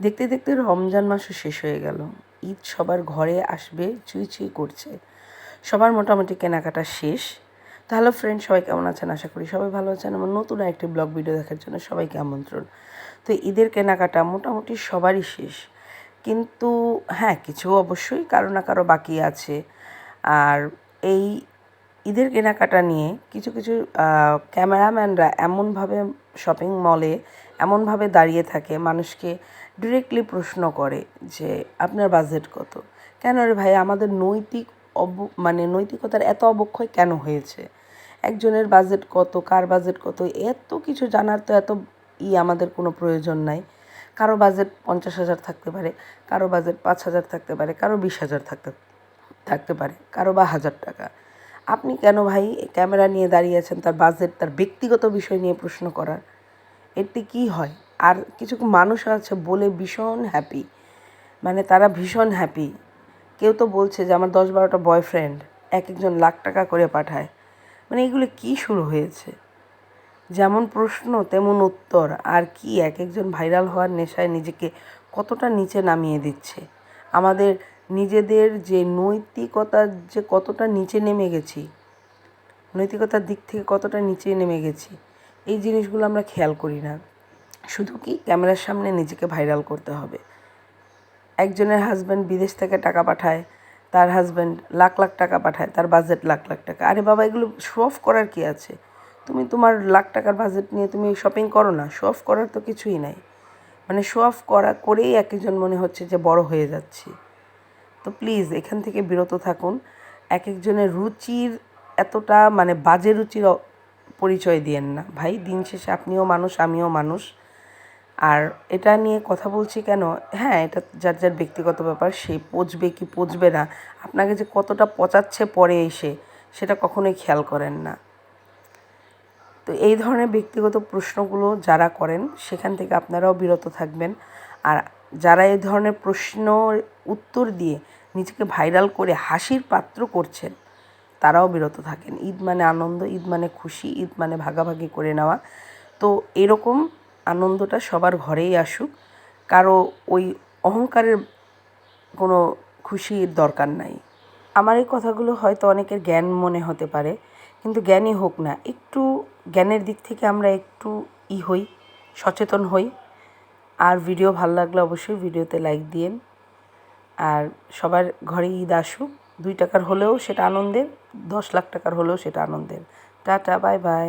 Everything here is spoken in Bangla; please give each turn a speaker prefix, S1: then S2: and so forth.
S1: দেখতে দেখতে রমজান মাসও শেষ হয়ে গেল। ঈদ সবার ঘরে আসবে, চুই চুই করছে। সবার মোটামুটি কেনাকাটা শেষ। তো হ্যালো ফ্রেন্ড সবাই কেমন আছেন? আশা করি সবাই ভালো আছেন। আমার নতুন একটি ব্লগ ভিডিও দেখার জন্য সবাইকে আমন্ত্রণ। তো ঈদের কেনাকাটা মোটামুটি সবারই শেষ। কিন্তু হ্যাঁ কিছু অবশ্যই, কারও না কারও বাকি আছে। আর এই ঈদের কেনাকাটা নিয়ে কিছু কিছু ক্যামেরাম্যানরা এমনভাবে শপিং মলে এমনভাবে দাঁড়িয়ে থাকে, মানুষকে ডিরেক্টলি প্রশ্ন করে যে, আপনার বাজেট কত? কেন রে ভাই? আমাদের নৈতিক অব মানে নৈতিকতার এত অবক্ষয় কেন হয়েছে? একজনের বাজেট কত? কার বাজেট কত? এত কিছু জানার তো এত ই আমাদের কোনো প্রয়োজন নাই। কারও বাজেট পঞ্চাশ হাজার থাকতে পারে, কারও বাজেট পাঁচ হাজার থাকতে পারে, কারও বিশ হাজার থাকতে থাকতে পারে, কারও বা হাজার টাকা। আপনি কেন ভাই ক্যামেরা নিয়ে দাঁড়িয়ে আছেন? তার বাজেট তার ব্যক্তিগত বিষয় নিয়ে প্রশ্ন করার। এতে কি হয়? আর কিছু মানুষ আছে বলে ভীষণ হ্যাপি মানে তারা ভীষণ হ্যাপি কেউ তো বলছে যে আমার দশ বারোটা বয়ফ্রেন্ড এক একজন লাখ টাকা করে পাঠায়। মানে এগুলো কি শুরু হয়েছে? যেমন প্রশ্ন, তেমন উত্তর। আর কি এক একজন ভাইরাল হওয়ার নেশায় নিজেকে কতটা নিচে নামিয়ে দিচ্ছে? আমাদের নিজেদের যে নৈতিকতার যে কতটা নিচে নেমে গেছি, নৈতিকতার দিক থেকে কতটা নিচে নেমে গেছি, এই জিনিসগুলো আমরা খেয়াল করি না। শুধু কি ক্যামেরার সামনে নিজেকে ভাইরাল করতে হবে। একজনের হাজব্যান্ড বিদেশ থেকে টাকা পাঠায়, তার হাজব্যান্ড লাখ লাখ টাকা পাঠায়, তার বাজেট লাখ লাখ টাকা। আরে বাবা, এগুলো শো অফ করার কি আছে? তুমি তোমার লাখ টাকার বাজেট নিয়ে তুমি শপিং করো না শো অফ করার তো কিছুই নাই। মানে শো অফ করা করেই এক একজন মনে হচ্ছে যে বড় হয়ে যাচ্ছি। তো প্লিজ এখান থেকে বিরত থাকুন। এক একজনের রুচির এতটা মানে বাজে রুচির পরিচয় দিয়েন না। ভাই, দিন শেষে আপনিও মানুষ, আমিও মানুষ। আর এটা নিয়ে কথা বলছি কেন? হ্যাঁ এটা যার যার ব্যক্তিগত ব্যাপার, সে পচবে কি পচবে না, আপনাকে যে কতটা পচাচ্ছে পরে এসে, সেটা কখনোই খেয়াল করেন না। তো এই ধরনের ব্যক্তিগত প্রশ্নগুলো যারা করেন, সেখান থেকে আপনারাও বিরত থাকবেন। আর যারা এই ধরনের প্রশ্ন উত্তর দিয়ে নিজেকে ভাইরাল করে হাসির পাত্র করছেন, তারাও বিরত থাকেন। ঈদ মানে আনন্দ, ঈদ মানে খুশি, ঈদ মানে ভাগাভাগি করে নেওয়া। তো এরকম আনন্দটা সবার ঘরেই আসুক। কারও ওই অহংকারের কোনো খুশির দরকার নাই। আমার এই কথাগুলো হয়তো অনেকের জ্ঞান মনে হতে পারে, কিন্তু জ্ঞানই হোক না, একটু জ্ঞানের দিক থেকে আমরা একটু ই হই, সচেতন হই। আর ভিডিও ভালো লাগলে অবশ্যই ভিডিওতে লাইক দিয়েন। আর সবার ঘরে ঈদ আসুক, দুই টাকার হলেও সেটা আনন্দের, দশ লাখ টাকার হলেও সেটা আনন্দের। Tata bye bye